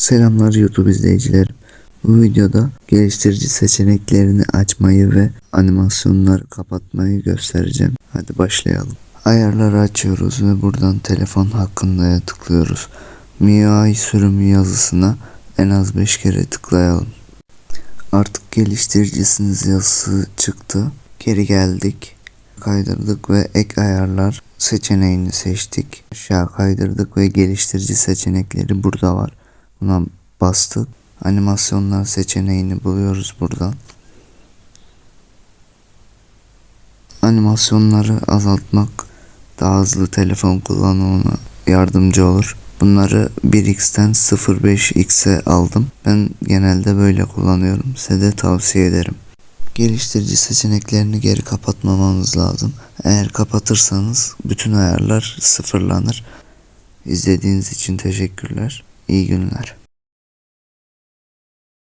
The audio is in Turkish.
Selamlar YouTube izleyicilerim. Bu videoda geliştirici seçeneklerini açmayı ve animasyonları kapatmayı göstereceğim. Hadi başlayalım. Ayarları açıyoruz ve buradan telefon hakkında tıklıyoruz. MIUI sürümü yazısına en az 5 kere tıklayalım. Artık geliştiricisiniz yazısı çıktı. Geri geldik. Kaydırdık ve ek ayarlar seçeneğini seçtik. Aşağı kaydırdık ve geliştirici seçenekleri burada var. Buna bastık. Animasyonlar seçeneğini buluyoruz buradan. Animasyonları azaltmak daha hızlı telefon kullanımına yardımcı olur. Bunları 1x'ten 0.5x'e aldım. Ben genelde böyle kullanıyorum. Size de tavsiye ederim. Geliştirici seçeneklerini geri kapatmamanız lazım. Eğer kapatırsanız bütün ayarlar sıfırlanır. İzlediğiniz için teşekkürler. İyi günler.